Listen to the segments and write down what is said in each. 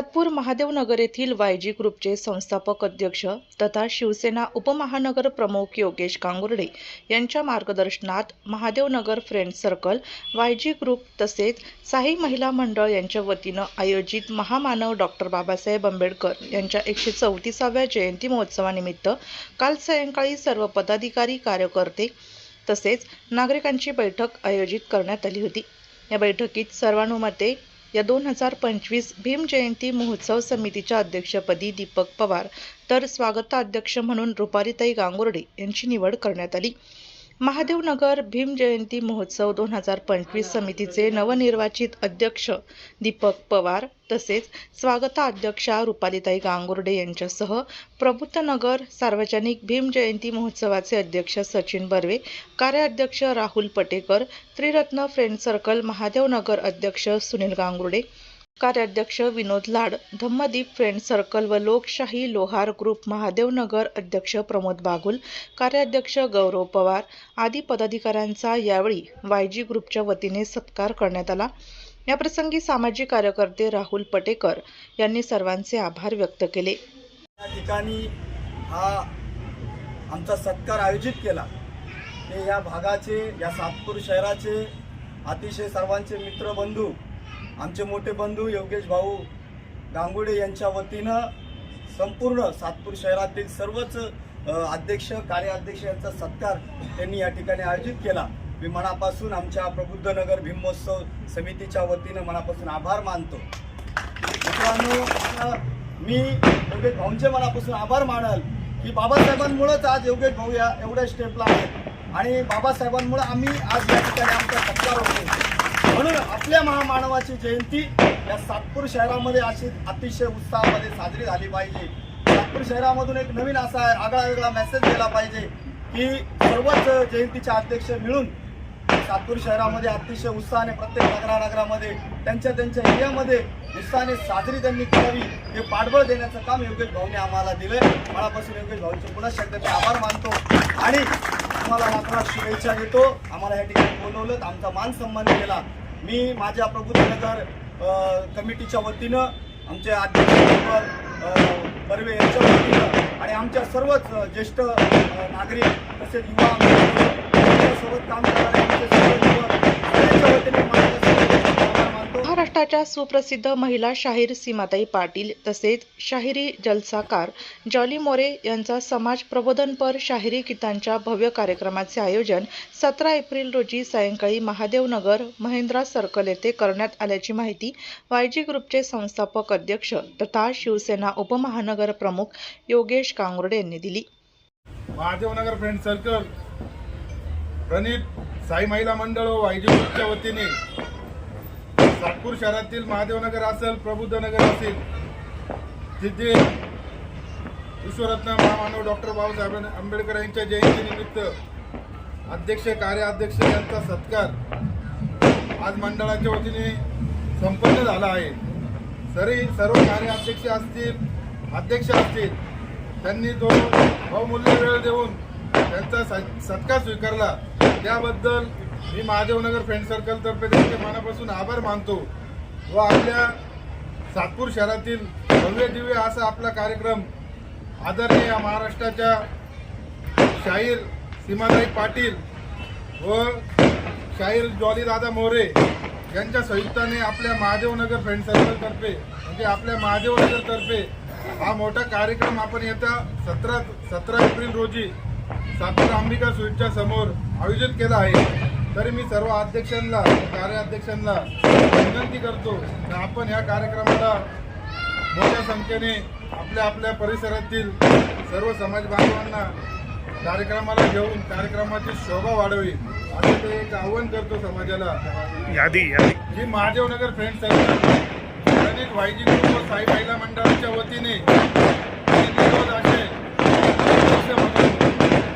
सातपूर महादेवनगर येथील वायजी ग्रुपचे संस्थापक अध्यक्ष तथा शिवसेना उपमहानगर प्रमुख योगेश कांगुर्डे यांच्या मार्गदर्शनात Mahadevnagar friend circle YG group तसेच साई महिला मंडळ यांच्या वतीनं आयोजित महामानव डॉक्टर बाबासाहेब आंबेडकर यांच्या एकशे चौतीसाव्या जयंती महोत्सवानिमित्त काल सायंकाळी सर्व पदाधिकारी कार्यकर्ते तसेच नागरिकांची बैठक आयोजित करण्यात आली होती. या बैठकीत सर्वानुमते या दोन हजार पंचवीस भीम जयंती महोत्सव समितीच्या अध्यक्षपदी दीपक पवार तर स्वागताध्यक्ष म्हणून रुपारीताई गांगुर्डे यांची निवड करण्यात आली. महादेवनगर भीम जयंती महोत्सव दोन हजार पंचवीस समितीचे नवनिर्वाचित अध्यक्ष दीपक पवार तसेच स्वागताध्यक्षा रुपालीताई गांगुर्डे यांच्यासह प्रबुद्धनगर सार्वजनिक भीम जयंती महोत्सवाचे अध्यक्ष सचिन बर्वे कार्याध्यक्ष राहुल पटेकर त्रिरत्न फ्रेंड सर्कल महादेवनगर अध्यक्ष सुनील गांगुर्डे कार्याध्यक्ष विनोद लाड धम्मदीप फ्रेंड सर्कल व लोकशाही लोहार ग्रुप महादेवनगर अध्यक्ष प्रमोद बागुल कार्याध्यक्ष गौरव पवार आदी पदाधिकाऱ्यांचा यावेळी वायजी ग्रुपच्या वतीने सत्कार करण्यात आला. याप्रसंगी सामाजिक कार्यकर्ते राहुल पटेकर यांनी सर्वांचे आभार व्यक्त केले. या ठिकाणी हा आमचा सत्कार आयोजित केला. ते या भागाचे या सातपूर शहराचे अतिशय सर्वांचे मित्रबंधू आमचे मोठे बंधू योगेश भाऊ गांगुडे यांच्या वतीनं संपूर्ण सातपूर शहरातील सर्वच अध्यक्ष कार्याध्यक्ष यांचा सत्कार त्यांनी या ठिकाणी आयोजित केला. मी मनापासून आमच्या प्रबुद्धनगर भीमोत्सव समितीच्या वतीनं मनापासून आभार मानतो. मित्रांनो मी योगेश भाऊंचे मनापासून आभार मानल की बाबासाहेबांमुळेच आज योगेश भाऊ या एवढ्या स्टेपला आहेत. आणि बाबासाहेबांमुळे आम्ही आज या ठिकाणी आमचा सत्कार होतो म्हणून आपल्या महामानवाची जयंती या सातपूर शहरामध्ये अशी अतिशय उत्साहामध्ये साजरी झाली पाहिजे. सातपूर शहरामधून एक नवीन असा आगळा वेगळा मेसेज दिला पाहिजे की सर्वच जयंतीचे अध्यक्ष मिळून सातपूर शहरामध्ये अतिशय उत्साहाने प्रत्येक नगरानगरामध्ये त्यांच्या त्यांच्या एरियामध्ये उत्साहाने साजरी त्यांनी करावी हे पाठबळ देण्याचं काम योगेश भाऊने आम्हाला दिलंय. मनापासून योगेश भाऊंचे पुन्हा शब्द आभार मानतो. आणि आम्हाला लाखोला शुभेच्छा देतो. आम्हाला या ठिकाणी बोलवलं आमचा मान सन्मान केला. मी माझ्या प्रबुद्धनगर कमिटीच्या वतीनं आमचे अध्यक्ष बर्वे यांच्या वतीनं आणि आमच्या सर्वच ज्येष्ठ नागरिक तसेच युवा महाराष्ट्राच्या सुप्रसिद्ध महिला शाहीर सीमाताई पाटील तसेच शाहिरी जलसाकार जॉली मोरे यांचा समाज प्रबोधनपर शाहिरी गीतांच्या भव्य कार्यक्रमाचे आयोजन सतरा एप्रिल रोजी सायंकाळी महादेवनगर महेंद्रा सर्कल येथे करण्यात आल्याची माहिती वायजी ग्रुपचे संस्थापक अध्यक्ष तथा शिवसेना उपमहानगर प्रमुख योगेश कांगुर्डे यांनी दिली. महादेवनगर फ्रेंड सर्कल प्रणित साई महिला मंडळ व वायजी ग्रुपच्या वतीने नागपूर शहरातील महादेवनगर असेल प्रबुद्धनगर असेल तिथे विश्वरत्न महामानव डॉक्टर बाबासाहेब आंबेडकर यांच्या जयंतीनिमित्त अध्यक्ष कार्याध्यक्ष यांचा सत्कार आज मंडळाच्या वतीने संपन्न झाला आहे. तरी सर्व कार्याध्यक्ष असतील अध्यक्ष असतील त्यांनी तो बहुमूल्य वेळ देऊन त्यांचा सत्कार स्वीकारला त्याबद्दल मी महादेवनगर फ्रेंड सर्कलतर्फे त्यांचे मनापासून आभार मानतो. व आपल्या सातपूर शहरातील भव्य दिव्य असा आपला कार्यक्रम आदरणीय महाराष्ट्राच्या शाहीर सीमाताई पाटील व शाहीर जॉलीदादा मोरे यांच्या संयुक्ताने आपल्या महादेवनगर फ्रेंड सर्कलतर्फे म्हणजे आपल्या महादेवनगरतर्फे हा मोठा कार्यक्रम आपण येत्या सतरा सतरा एप्रिल रोजी सातपूर अंबिका स्वीटच्या समोर आयोजित केला आहे. तरी मी सर्व अध्यक्षांना कार्याध्यक्षांना विनंती करतो की आपण ह्या कार्यक्रमाला मोठ्या संख्येने आपल्या आपल्या परिसरातील सर्व समाज बांधवांना कार्यक्रमाला घेऊन कार्यक्रमाची शोभा वाढवी. असं ते एक आव्हान करतो समाजाला. यादी यादी. जी महादेवनगर फ्रेंड सर्कल गणित वायजी ग्रुप व साई महिला मंडळाच्या वतीने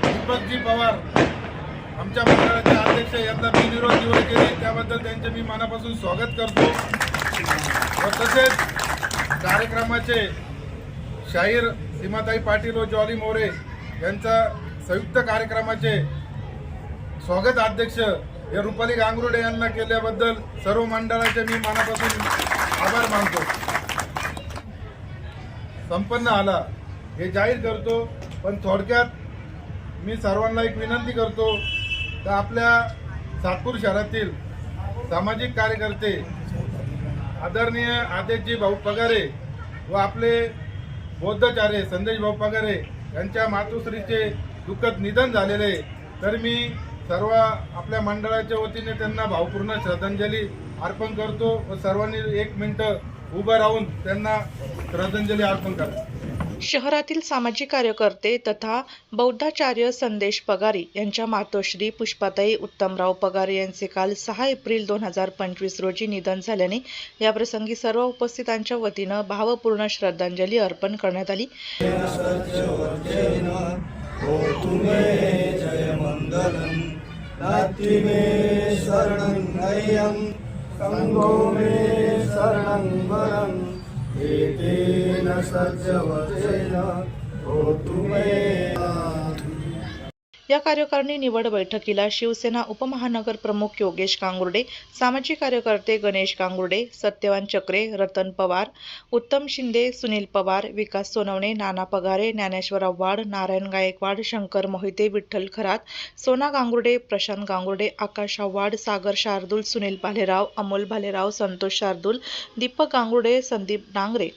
दीपकजी पवार आमच्या मंडळाचे अध्यक्ष यांना मी निरोध निवड केली त्याबद्दल त्यांचे मी मनापासून स्वागत करतो. व तसेच कार्यक्रमाचे शाहीर सीमाताई पाटील व जॉली मोरे यांचा संयुक्त कार्यक्रमाचे स्वागत अध्यक्ष हे रुपाली गांगरुडे यांना केल्याबद्दल सर्व मंडळाचे मी मनापासून आभार मानतो. संपन्न आला. हे जाहीर करतो. पण थोडक्यात मी सर्वांना एक विनंती करतो. तर आपल्या सातपूर शहरातील सामाजिक कार्यकर्ते आदरणीय आदेशजी भाऊ पगारे व आपले बौद्धाचार्य संदेश भाऊ पगारे यांच्या मातोश्रीचे दुःखद निधन झालेले आहे. तर मी सर्व आपल्या मंडळाच्या वतीने त्यांना भावपूर्ण श्रद्धांजली अर्पण करतो व सर्वांनी एक मिनटं उभं राहून त्यांना श्रद्धांजली अर्पण करा शहरातील सामाजिक कार्यकर्ते तथा बौद्धाचार्य संदेश पगारी यांच्या मातोश्री पुष्पाताई उत्तमराव पगारी यांचे काल सहा एप्रिल दोन हजार पंचवीस रोजी निधन झाल्याने याप्रसंगी सर्व उपस्थितांच्या वतीनं भावपूर्ण श्रद्धांजली अर्पण करण्यात आली. शरणं एतेन सज्जवचेन होतु मे या कार्यकारिणी निवड बैठकीला शिवसेना उपमहानगर प्रमुख योगेश कांगुर्डे सामाजिक कार्यकर्ते गणेश कांगुर्डे सत्यवान चक्रे रतन पवार उत्तम शिंदे सुनील पवार विकास सोनवणे नाना पगारे ज्ञानेश्वर आव्हाड नारायण गायकवाड शंकर मोहिते विठ्ठल खरात सोना गांगुर्डे प्रशांत गांगुर्डे आकाश आव्हाड सागर शार्दूल सुनील भालेराव अमोल भालेराव संतोष शार्दूल दीपक गांगुर्डे संदीप डांगरे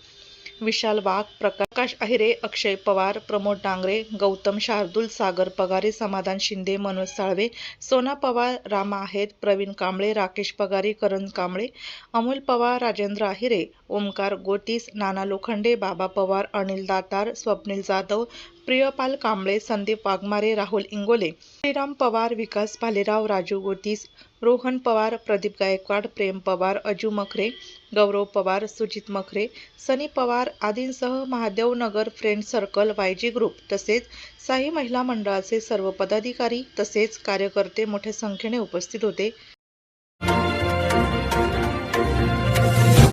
विशाल वाघ प्रकाश अहिरे अक्षय पवार प्रमोद डांगरे गौतम शार्दूल सागर पगारे समाधान शिंदे मनोज साळवे सोना पवार रामा आहेत प्रवीण कांबळे राकेश पगारे करण कांबळे अमोल पवार राजेंद्र आहिरे ओमकार गोतीस नाना लोखंडे बाबा पवार अनिल दातार स्वप्नील जाधव प्रियपाल कांबळे संदीप वाघमारे राहुल इंगोले श्रीराम पवार विकास भालेराव राजू गोतीस रोहन पवार प्रदीप गायकवाड प्रेम पवार अजू मखरे गौरव पवार सुजित मखरे सनी पवार आदींसह Mahadev Nagar friend circle YG group तसेच साई महिला मंडळाचे सर्व पदाधिकारी तसेच कार्यकर्ते मोठ्या संख्येने उपस्थित होते.